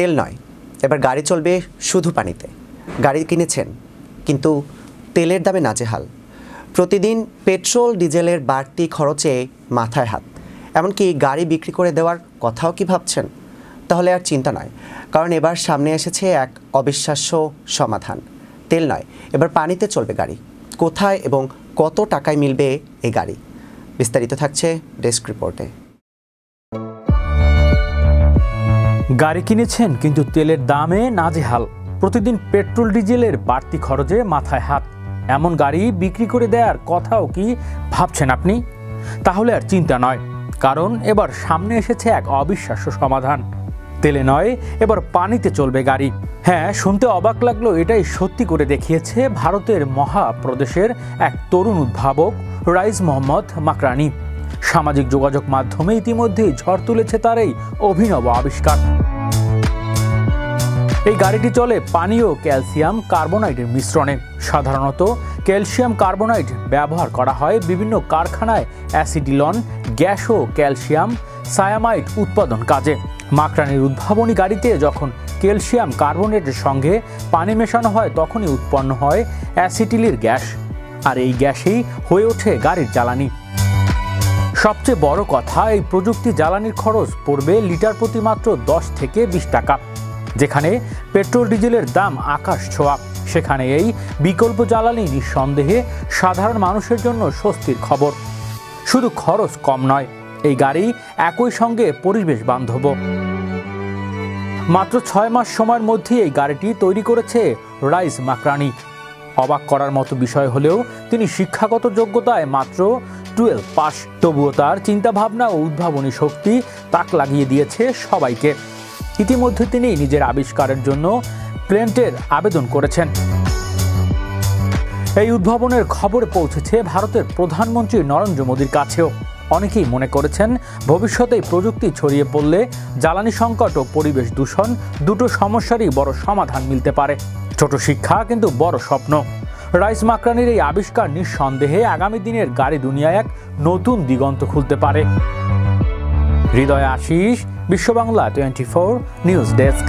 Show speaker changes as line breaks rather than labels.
তেল নয়। এবার গাড়ি চলবে শুধু পানিতে। গাড়ি কিনেছেন, কিন্তু তেলের দামে নাজেহাল। প্রতিদিন পেট্রোল, ডিজেলের বাড়তি খরচে মাথায় হাত। এমনকি গাড়ি বিক্রি করে দেওয়ার কথাও কি ভাবছেন? তাহলে আর চিন্তা নয়, কারণ এবার সামনে এসেছে এক অবিশ্বাস্য সমাধান। তেল নয়, এবার পানিতে চলবে গাড়ি। কোথায় এবং কত টাকায় মিলবে এই গাড়ি? বিস্তারিত থাকছে ডেস্ক রিপোর্টে।
গাড়ি কিনেছেন, কিন্তু তেলের দামে নাজেহাল। প্রতিদিন পেট্রোল, ডিজেলের বাড়তি খরচে মাথায় হাত। এমন গাড়ি বিক্রি করে দেওয়ার কথাও কি ভাবছেন আপনি? তাহলে আর চিন্তা নয়, কারণ এবার সামনে এসেছে এক অবিশ্বাস্য সমাধান। তেলে নয়, এবার পানিতে চলবে গাড়ি। হ্যাঁ শুনতে অবাক লাগল, এটাই সত্যি করে দেখিয়েছে ভারতের মহাপ্রদেশের এক তরুণ উদ্ভাবক, রাইজ মোহাম্মদ মাকরানি। সামাজিক যোগাযোগ মাধ্যমে ইতিমধ্যেই ঝড় তুলেছে তার এই অভিনব আবিষ্কার। এই গাড়িটি চলে পানীয় ক্যালসিয়াম কার্বোনাইডের মিশ্রণে। সাধারণত ক্যালসিয়াম কার্বোনাইড ব্যবহার করা হয় বিভিন্ন কারখানায় অ্যাসিডিলন, গ্যাস ও ক্যালসিয়াম, সায়ামাইড উৎপাদন কাজে। মাকরানির উদ্ভাবনী গাড়িতে যখন ক্যালসিয়াম কার্বোনেটের সঙ্গে পানি মেশানো হয়, তখনই উৎপন্ন হয় অ্যাসিটিলির গ্যাস। আর এই গ্যাসেই হয়ে ওঠে গাড়ির জ্বালানি। সবচেয়ে বড় কথা, এই প্রযুক্তি জ্বালানির খরচ পড়বে লিটার প্রতি মাত্র দশ থেকে বিশ টাকা। যেখানে পেট্রোল ডিজেলের দাম আকাশ ছোঁয়া। সেখানে এই বিকল্প জ্বালানি নিঃসন্দেহে সাধারণ মানুষের জন্য স্বস্তির খবর। শুধু খরচ কম নয়, এই গাড়ি একই সঙ্গে পরিবেশ বান্ধব। মাত্র ছয় মাস সময়ের মধ্যে এই গাড়িটি তৈরি করেছে রাইস মাকরানি। অবাক করার মতো বিষয় হলেও তিনি শিক্ষাগত যোগ্যতায় মাত্র টুয়েলভ পাস। তবুও তার চিন্তাভাবনা ও উদ্ভাবনী শক্তি তাক লাগিয়ে দিয়েছে সবাইকে। ইতিমধ্যে তিনি নিজের আবিষ্কারের জন্য প্লেন্টের আবেদন করেছেন। এই উদ্ভাবনের খবর পৌঁছেছে ভারতের প্রধানমন্ত্রী নরেন্দ্র মোদীর কাছেও। অনেকেই মনে করেছেন, ভবিষ্যতে প্রযুক্তি ছড়িয়ে পড়লে জ্বালানি সংকট ও পরিবেশ দূষণ দুটো সমস্যারই বড় সমাধান মিলতে পারে। ছোট শিক্ষা কিন্তু বড় স্বপ্ন। রাইস মাকরানির এই আবিষ্কার নিঃসন্দেহে আগামী দিনের গাড়ি দুনিয়ায় এক নতুন দিগন্ত খুলতে পারে। Hriday Ashis Biswabangla twenty four news desk.